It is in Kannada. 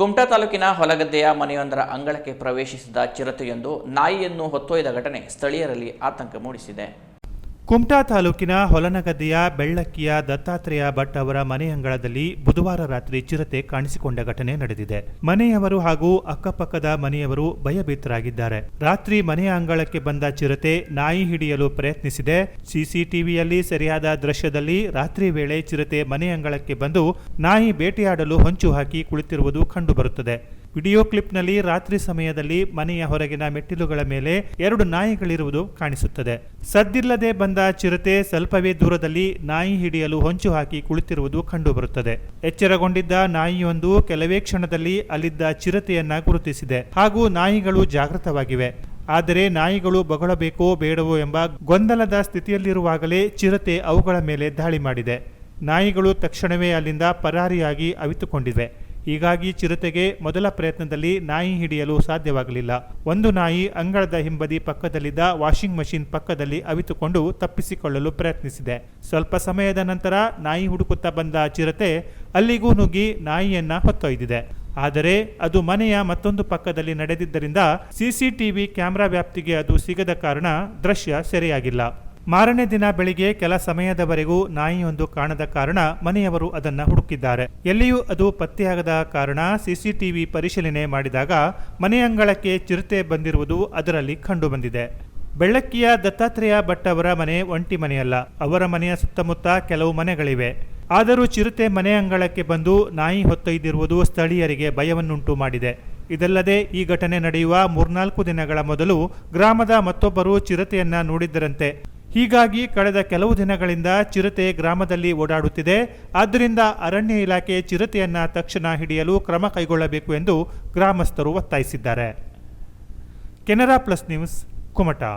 ಕುಮಟಾ ತಾಲೂಕಿನ ಹೊಲಗದ್ದೆಯ ಮನೆಯೊಂದರ ಅಂಗಳಕ್ಕೆ ಪ್ರವೇಶಿಸಿದ ಚಿರತೆಯೊಂದು ನಾಯಿಯನ್ನು ಹೊತ್ತೊಯ್ದ ಘಟನೆ ಸ್ಥಳೀಯರಲ್ಲಿ ಆತಂಕ ಮೂಡಿಸಿದೆ. ಕುಮಟಾ ತಾಲೂಕಿನ ಹೊಲನಗದ್ದೆಯ ಬೆಳ್ಳಕ್ಕಿಯ ದತ್ತಾತ್ರೇಯ ಭಟ್ ಅವರ ಮನೆಯಂಗಳದಲ್ಲಿ ಬುಧವಾರ ರಾತ್ರಿ ಚಿರತೆ ಕಾಣಿಸಿಕೊಂಡ ಘಟನೆ ನಡೆದಿದೆ. ಮನೆಯವರು ಹಾಗೂ ಅಕ್ಕಪಕ್ಕದ ಮನೆಯವರು ಭಯಭೀತರಾಗಿದ್ದಾರೆ. ರಾತ್ರಿ ಮನೆಯ ಅಂಗಳಕ್ಕೆ ಬಂದ ಚಿರತೆ ನಾಯಿ ಹಿಡಿಯಲು ಪ್ರಯತ್ನಿಸಿದೆ. ಸಿಸಿಟಿವಿಯಲ್ಲಿ ಸರಿಯಾದ ದೃಶ್ಯದಲ್ಲಿ ರಾತ್ರಿ ವೇಳೆ ಚಿರತೆ ಮನೆ ಅಂಗಳಕ್ಕೆ ಬಂದು ನಾಯಿ ಬೇಟೆಯಾಡಲು ಹೊಂಚು ಹಾಕಿ ಕುಳಿತಿರುವುದು ಕಂಡುಬರುತ್ತದೆ. ವಿಡಿಯೋ ಕ್ಲಿಪ್ನಲ್ಲಿ ರಾತ್ರಿ ಸಮಯದಲ್ಲಿ ಮನೆಯ ಹೊರಗಿನ ಮೆಟ್ಟಿಲುಗಳ ಮೇಲೆ ಎರಡು ನಾಯಿಗಳಿರುವುದು ಕಾಣಿಸುತ್ತದೆ. ಸದ್ದಿಲ್ಲದೆ ಬಂದ ಚಿರತೆ ಸ್ವಲ್ಪವೇ ದೂರದಲ್ಲಿ ನಾಯಿ ಹಿಡಿಯಲು ಹೊಂಚು ಹಾಕಿ ಕುಳಿತಿರುವುದು ಕಂಡುಬರುತ್ತದೆ. ಎಚ್ಚರಗೊಂಡಿದ್ದ ನಾಯಿಯೊಂದು ಕೆಲವೇ ಕ್ಷಣದಲ್ಲಿ ಅಲ್ಲಿದ್ದ ಚಿರತೆಯನ್ನ ಗುರುತಿಸಿದೆ. ಹಾಗೂ ನಾಯಿಗಳು ಜಾಗೃತವಾಗಿವೆ. ಆದರೆ ನಾಯಿಗಳು ಬೊಗಳಬೇಕೋ ಬೇಡವೋ ಎಂಬ ಗೊಂದಲದ ಸ್ಥಿತಿಯಲ್ಲಿರುವಾಗಲೇ ಚಿರತೆ ಅವುಗಳ ಮೇಲೆ ದಾಳಿ ಮಾಡಿದೆ. ನಾಯಿಗಳು ತಕ್ಷಣವೇ ಅಲ್ಲಿಂದ ಪರಾರಿಯಾಗಿ ಅವಿತುಕೊಂಡಿವೆ. ಹೀಗಾಗಿ ಚಿರತೆಗೆ ಮೊದಲ ಪ್ರಯತ್ನದಲ್ಲಿ ನಾಯಿ ಹಿಡಿಯಲು ಸಾಧ್ಯವಾಗಲಿಲ್ಲ. ಒಂದು ನಾಯಿ ಅಂಗಳದ ಹಿಂಬದಿ ಪಕ್ಕದಲ್ಲಿದ್ದ ವಾಷಿಂಗ್ ಮಷಿನ್ ಪಕ್ಕದಲ್ಲಿ ಅವಿತುಕೊಂಡು ತಪ್ಪಿಸಿಕೊಳ್ಳಲು ಪ್ರಯತ್ನಿಸಿದೆ. ಸ್ವಲ್ಪ ಸಮಯದ ನಂತರ ನಾಯಿ ಹುಡುಕುತ್ತಾ ಬಂದ ಚಿರತೆ ಅಲ್ಲಿಗೂ ನುಗ್ಗಿ ನಾಯಿಯನ್ನ ಹೊತ್ತೊಯ್ದಿದೆ. ಆದರೆ ಅದು ಮನೆಯ ಮತ್ತೊಂದು ಪಕ್ಕದಲ್ಲಿ ನಡೆದಿದ್ದರಿಂದ ಸಿಸಿಟಿವಿ ಕ್ಯಾಮೆರಾ ವ್ಯಾಪ್ತಿಗೆ ಅದು ಸಿಗದ ಕಾರಣ ದೃಶ್ಯ ಸೆರೆಯಾಗಿಲ್ಲ. ಮಾರನೇ ದಿನ ಬೆಳಿಗ್ಗೆ ಕೆಲ ಸಮಯದವರೆಗೂ ನಾಯಿಯೊಂದು ಕಾಣದ ಕಾರಣ ಮನೆಯವರು ಅದನ್ನು ಹುಡುಕಿದ್ದಾರೆ. ಎಲ್ಲಿಯೂ ಅದು ಪತ್ತೆಯಾಗದ ಕಾರಣ ಸಿಸಿಟಿವಿ ಪರಿಶೀಲನೆ ಮಾಡಿದಾಗ ಮನೆಯಂಗಳಕ್ಕೆ ಚಿರತೆ ಬಂದಿರುವುದು ಅದರಲ್ಲಿ ಕಂಡುಬಂದಿದೆ. ಬೆಳ್ಳಕ್ಕಿಯ ದತ್ತಾತ್ರೇಯ ಭಟ್ ಅವರ ಮನೆ ಒಂಟಿ ಮನೆಯಲ್ಲ, ಅವರ ಮನೆಯ ಸುತ್ತಮುತ್ತ ಕೆಲವು ಮನೆಗಳಿವೆ. ಆದರೂ ಚಿರತೆ ಮನೆ ಅಂಗಳಕ್ಕೆ ಬಂದು ನಾಯಿ ಹೊತ್ತೊಯ್ದಿರುವುದು ಸ್ಥಳೀಯರಿಗೆ ಭಯವನ್ನುಂಟು ಮಾಡಿದೆ. ಇದಲ್ಲದೆ ಈ ಘಟನೆ ನಡೆಯುವ ಮೂರ್ನಾಲ್ಕು ದಿನಗಳ ಮೊದಲು ಗ್ರಾಮದ ಮತ್ತೊಬ್ಬರು ಚಿರತೆಯನ್ನ ನೋಡಿದ್ದರಂತೆ ಹೀಗಾಗಿ ಕಳೆದ ಕೆಲವು ದಿನಗಳಿಂದ ಚಿರತೆ ಗ್ರಾಮದಲ್ಲಿ ಓಡಾಡುತ್ತಿದೆ. ಆದ್ದರಿಂದ ಅರಣ್ಯ ಇಲಾಖೆ ಚಿರತೆಯನ್ನ ತಕ್ಷಣ ಹಿಡಿಯಲು ಕ್ರಮ ಕೈಗೊಳ್ಳಬೇಕು ಎಂದು ಗ್ರಾಮಸ್ಥರು ಒತ್ತಾಯಿಸಿದ್ದಾರೆ. Canara plus news, Kumta.